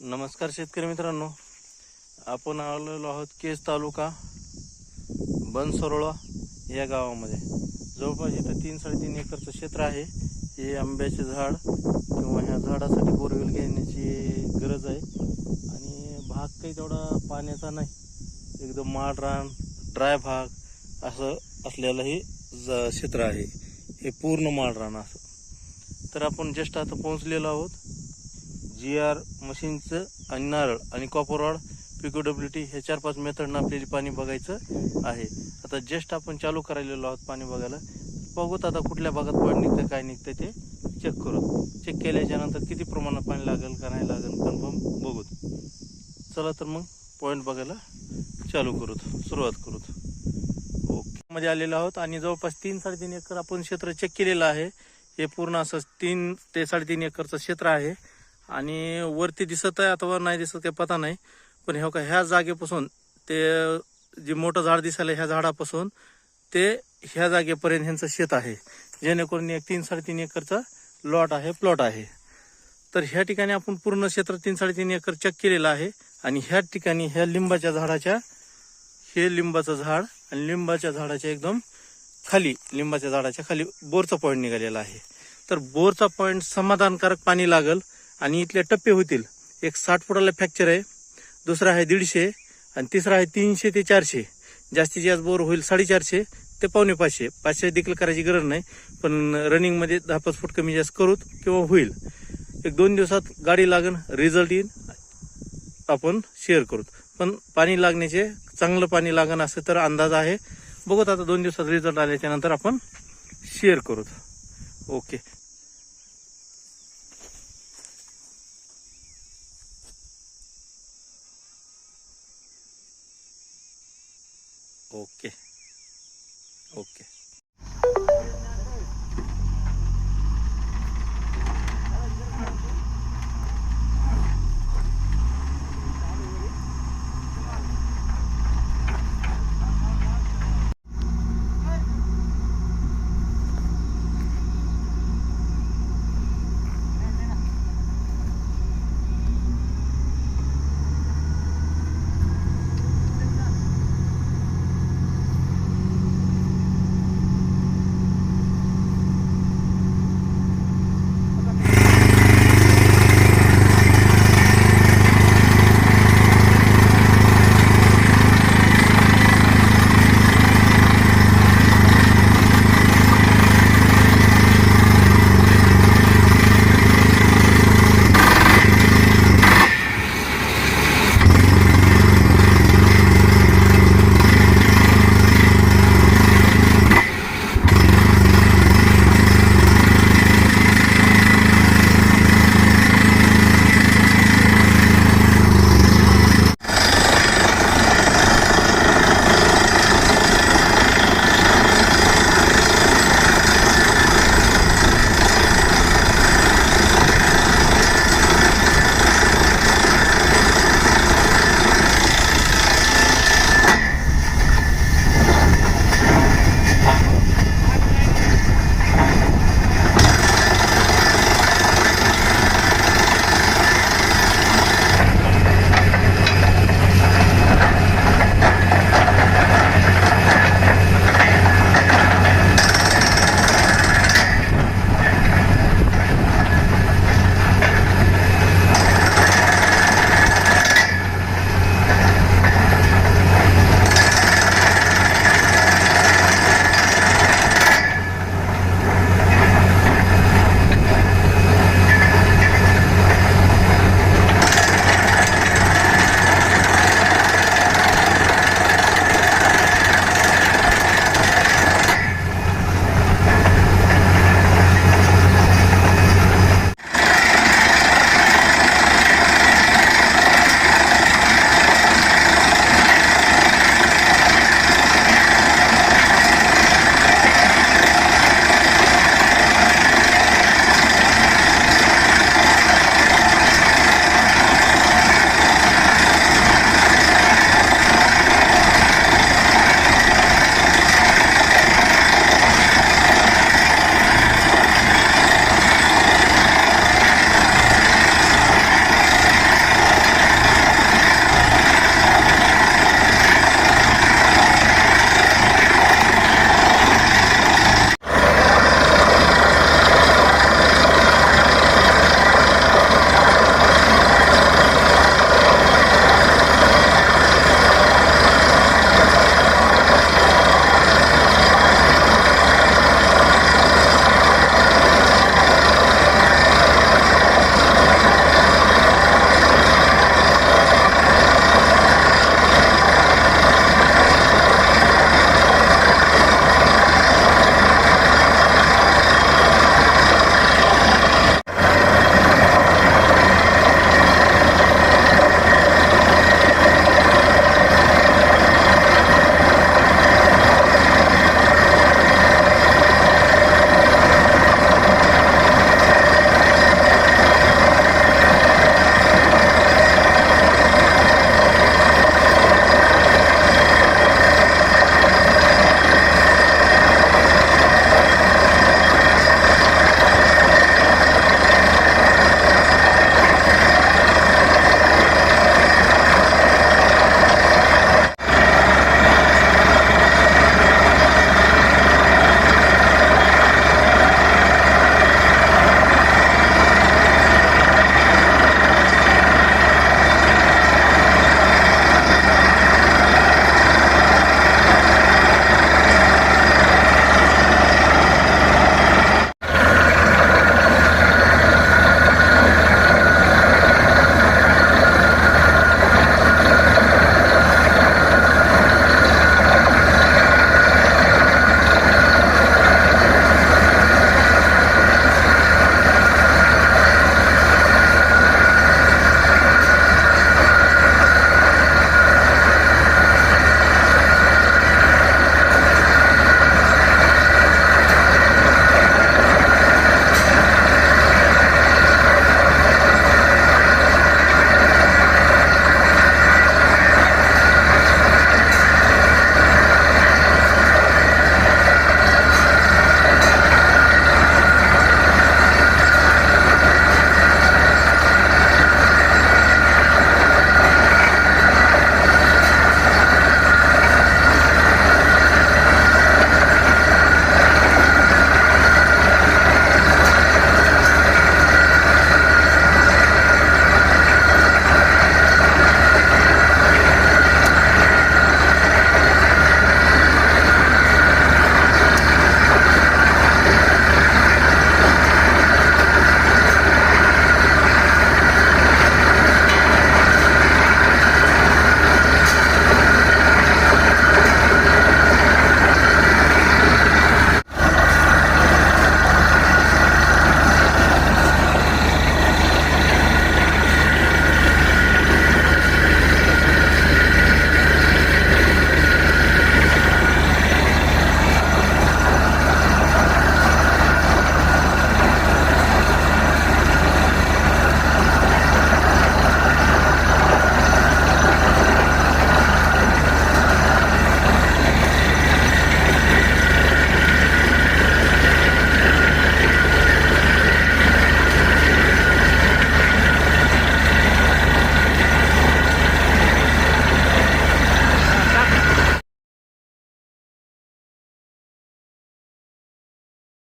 नमस्कार शेतकरी मित्रांनो. आपण आलेलो आहोत केस तालुका बनसरोळा या गावामध्ये. जवळपास इथं तीन साडेतीन एकरचं क्षेत्र आहे. हे आंब्याचे झाड किंवा ह्या झाडासाठी बोरवेल घेण्याची गरज आहे. आणि भाग काही तेवढा पाण्याचा नाही. एकदम माळरान ड्राय भाग असं असलेलं हे ज- क्षेत्र आहे. हे पूर्ण माळरान असं. तर आपण जस्ट आता पोहोचलेलो आहोत. जी आर मशीनचं आणि नारळ आणि copper rod pico W T हे चार पाच मेथडनं आपल्याला पाणी बघायचं आहे. आता जस्ट आपण चालू करायलेलो आहोत पाणी बघायला. बघूत आता कुठल्या भागात पाणी निघतं काय निघतं ते चेक करू चेक केल्याच्यानंतर किती प्रमाणात पाणी लागेल का नाही लागेल कन्फर्म बघूत. चला तर मग पॉईंट बघायला चालू करूत सुरुवात करूत. ओके मध्ये आलेलो आहोत आणि जवळपास तीन साडेतीन एकर आपण क्षेत्र चेक केलेलं आहे. हे पूर्ण असं तीन ते साडेतीन एकरचं क्षेत्र आहे. आणि वरती दिसत आहे अथवा नाही दिसत काही पता नाही. पण हे का ह्या जागेपासून ते जे मोठं झाड दिसायला ह्या झाडापासून ते ह्या जागेपर्यंत ह्यांचं शेत आहे. जेणेकरून एक तीन साडेतीन एकरचा लॉट आहे प्लॉट आहे. तर ह्या ठिकाणी आपण पूर्ण क्षेत्र तीन साडेतीन एकर चेक केलेलं आहे. आणि ह्या ठिकाणी ह्या लिंबाच्या झाडाच्या हे लिंबाचं झाड आणि लिंबाच्या झाडाच्या एकदम खाली लिंबाच्या झाडाच्या खाली बोरचा पॉईंट निघालेला आहे. तर बोरचा पॉईंट समाधानकारक पाणी लागल. आणि इथले टप्पे होतील. एक साठ फुटाला फ्रॅक्चर आहे दुसरा आहे दीडशे आणि तिसरा आहे तीनशे ते चारशे. जास्तीत जास्त बोर होईल साडेचारशे ते पावणे पाचशे. पाचशे देखील करायची गरज नाही पण रनिंगमध्ये दहा पाच फूट कमी जास्त करूत किंवा होईल. एक दोन दिवसात गाडी लागण रिझल्ट येईल आपण शेअर करूत. पण पाणी लागण्याचे चांगलं पाणी लागण असं तर अंदाज आहे. बघूत आता दोन दिवसात रिझल्ट आल्याच्यानंतर आपण शेअर करूत. Okay okay okay